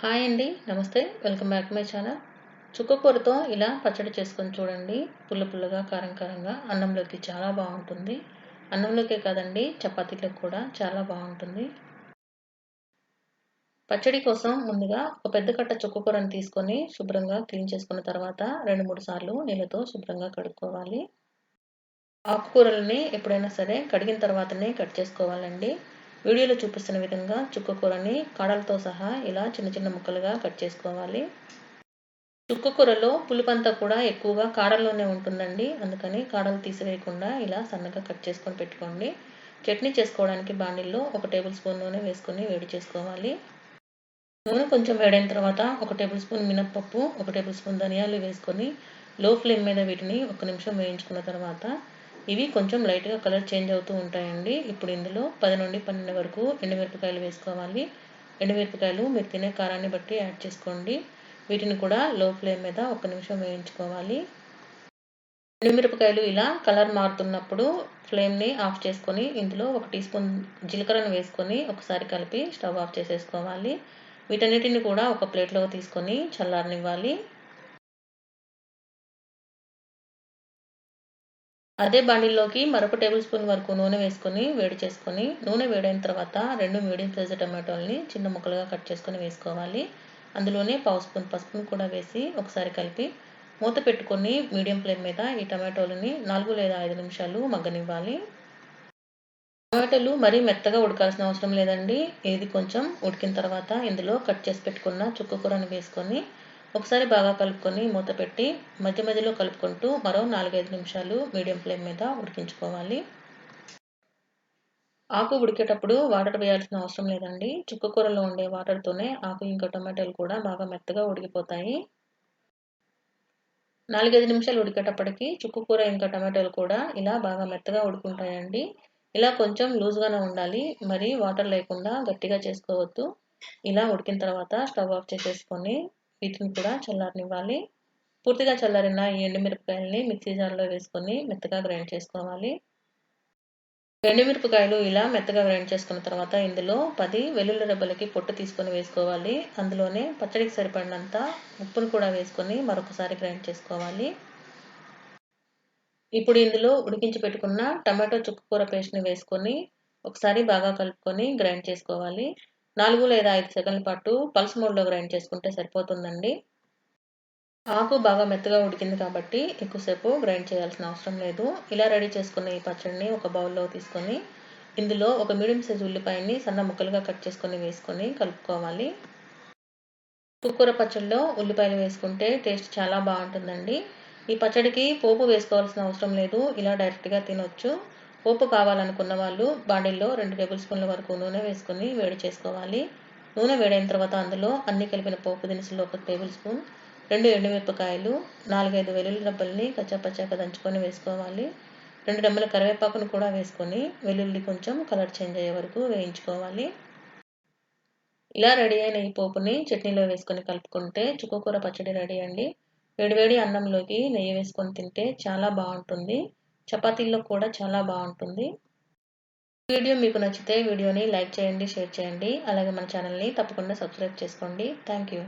Hi అండి నమస్తే. Welcome back my channel. చుక్కకూరతో ఇలా పచ్చడి చేసుకొని చూడండి. పుల్ల పుల్లగా కారం కారంగా అన్నంలోకి చాలా బాగుంటుంది. అన్నంలోకే కాదండి చపాతీలకు కూడా చాలా బాగుంటుంది. పచ్చడి కోసం ముందుగా ఒక పెద్ద కట్ట చుక్కకూరను తీసుకొని శుభ్రంగా క్లీన్ చేసుకున్న తర్వాత రెండు మూడు సార్లు నీళ్ళతో శుభ్రంగా కడుక్కోవాలి. ఆకుకూరలని ఎప్పుడైనా సరే కడిగిన తర్వాతనే కట్ చేసుకోవాలండి. వీడియోలో చూపిస్తున్న విధంగా చుక్కకూరని కాడలతో సహా ఇలా చిన్న చిన్న ముక్కలుగా కట్ చేసుకోవాలి. చుక్కకూరలో పులుపంతా కూడా ఎక్కువగా కాడల్లోనే ఉంటుందండి. అందుకని కాడలు తీసివేయకుండా ఇలా సన్నగా కట్ చేసుకొని పెట్టుకోండి. చట్నీ చేసుకోవడానికి బాండిల్లో ఒక టేబుల్ స్పూన్ నూనె వేసుకొని వేడి చేసుకోవాలి. నూనె కొంచెం వేడైన తర్వాత ఒక టేబుల్ స్పూన్ మినప్పప్పు ఒక టేబుల్ స్పూన్ ధనియాలు వేసుకొని లో ఫ్లేమ్ మీద వీటిని ఒక నిమిషం వేయించుకున్న తర్వాత ఇవి కొంచెం లైట్గా కలర్ చేంజ్ అవుతూ ఉంటాయండి. ఇప్పుడు ఇందులో పది నుండి పన్నెండు వరకు ఎండుమిరపకాయలు వేసుకోవాలి. ఎండుమిరపకాయలు మీరు తినే కారాన్ని బట్టి యాడ్ చేసుకోండి. వీటిని కూడా లో ఫ్లేమ్ మీద ఒక నిమిషం వేయించుకోవాలి. ఎండుమిరపకాయలు ఇలా కలర్ మారుతున్నప్పుడు ఫ్లేమ్ని ఆఫ్ చేసుకొని ఇందులో ఒక టీ స్పూన్ జీలకర్రను వేసుకొని ఒకసారి కలిపి స్టవ్ ఆఫ్ చేసేసుకోవాలి. వీటన్నిటిని కూడా ఒక ప్లేట్లో తీసుకొని చల్లారనివ్వాలి. అదే బాండిల్లోకి మరొక టేబుల్ స్పూన్ వరకు నూనె వేసుకొని వేడి చేసుకొని నూనె వేడైన తర్వాత రెండు మీడియం సైజు టమాటోల్ని చిన్న ముక్కలుగా కట్ చేసుకొని వేసుకోవాలి. అందులోనే పావు స్పూన్ పసుపును కూడా వేసి ఒకసారి కలిపి మూత పెట్టుకొని మీడియం ఫ్లేమ్ మీద ఈ టమాటోలని నాలుగు లేదా ఐదు నిమిషాలు మగ్గనివ్వాలి. టమాటోలు మరీ మెత్తగా ఉడకాల్సిన అవసరం లేదండి. ఇది కొంచెం ఉడికిన తర్వాత ఇందులో కట్ చేసి పెట్టుకున్న చుక్క కూరను వేసుకొని ఒకసారి బాగా కలుపుకొని మూత పెట్టి మధ్య మధ్యలో కలుపుకుంటూ మరో నాలుగైదు నిమిషాలు మీడియం ఫ్లేమ్ మీద ఉడికించుకోవాలి. ఆకు ఉడికేటప్పుడు వాటర్ వేయాల్సిన అవసరం లేదండి. చుక్కకూరలో ఉండే వాటర్తోనే ఆకు ఇంకా టొమాటోలు కూడా బాగా మెత్తగా ఉడికిపోతాయి. నాలుగైదు నిమిషాలు ఉడికేటప్పటికి చుక్కకూర ఇంకా టమాటోలు కూడా ఇలా బాగా మెత్తగా ఉడుకుంటాయండి. ఇలా కొంచెం లూజ్గానే ఉండాలి. మరి వాటర్ లేకుండా గట్టిగా చేసుకోవద్దు. ఇలా ఉడికిన తర్వాత స్టవ్ ఆఫ్ చేసేసుకొని వీటిని కూడా చల్లారనివ్వాలి. పూర్తిగా చల్లారిన ఈ ఎండుమిరపకాయలని మిక్సీ జార్లో వేసుకొని మెత్తగా గ్రైండ్ చేసుకోవాలి. ఎండుమిరపకాయలు ఇలా మెత్తగా గ్రైండ్ చేసుకున్న తర్వాత ఇందులో పది వెల్లుల్లి రెబ్బలకి పొట్టు తీసుకొని వేసుకోవాలి. అందులోనే పచ్చడికి సరిపడినంత ఉప్పును కూడా వేసుకొని మరొకసారి గ్రైండ్ చేసుకోవాలి. ఇప్పుడు ఇందులో ఉడికించి పెట్టుకున్న టమాటో చుక్కకూర పేస్ట్ని వేసుకొని ఒకసారి బాగా కలుపుకొని గ్రైండ్ చేసుకోవాలి. నాలుగు లేదా ఐదు సెకండ్ల పాటు పల్స్ మోడ్లో గ్రైండ్ చేసుకుంటే సరిపోతుందండి. ఆకు బాగా మెత్తగా ఉడికింది కాబట్టి ఎక్కువసేపు గ్రైండ్ చేయాల్సిన అవసరం లేదు. ఇలా రెడీ చేసుకున్న ఈ పచ్చడిని ఒక బౌల్లో తీసుకొని ఇందులో ఒక మీడియం సైజ్ ఉల్లిపాయని సన్న ముక్కలుగా కట్ చేసుకొని వేసుకొని కలుపుకోవాలి. కుక్కూర పచ్చడిలో ఉల్లిపాయలు వేసుకుంటే టేస్ట్ చాలా బాగుంటుందండి. ఈ పచ్చడికి పోపు వేసుకోవాల్సిన అవసరం లేదు. ఇలా డైరెక్ట్గా తినొచ్చు. పోపు కావాలనుకున్న వాళ్ళు బాండిల్లో రెండు టేబుల్ స్పూన్ల వరకు నూనె వేసుకొని వేడి చేసుకోవాలి. నూనె వేడైన తర్వాత అందులో అన్ని కలిపిన పోపు దినుసులు ఒక టేబుల్ స్పూన్ రెండు ఎండుమిరపకాయలు నాలుగైదు వెల్లుల్లి రబ్బల్ని కచ్చాపచ్చాక దంచుకొని వేసుకోవాలి. రెండు రెమ్మల కరివేపాకును కూడా వేసుకొని వెల్లుల్లి కొంచెం కలర్ చేంజ్ అయ్యే వరకు వేయించుకోవాలి. ఇలా రెడీ అయిన ఈ పోపుని చట్నీలో వేసుకొని కలుపుకుంటే చుక్కకూర పచ్చడి రెడీ అండి. వేడివేడి అన్నంలోకి నెయ్యి వేసుకొని తింటే చాలా బాగుంటుంది. చపాతీల్లో కూడా చాలా బాగుంటుంది. వీడియో మీకు నచ్చితే వీడియోని లైక్ చేయండి షేర్ చేయండి. అలాగే మన ఛానల్ని తప్పకుండా సబ్స్క్రైబ్ చేసుకోండి. Thank you.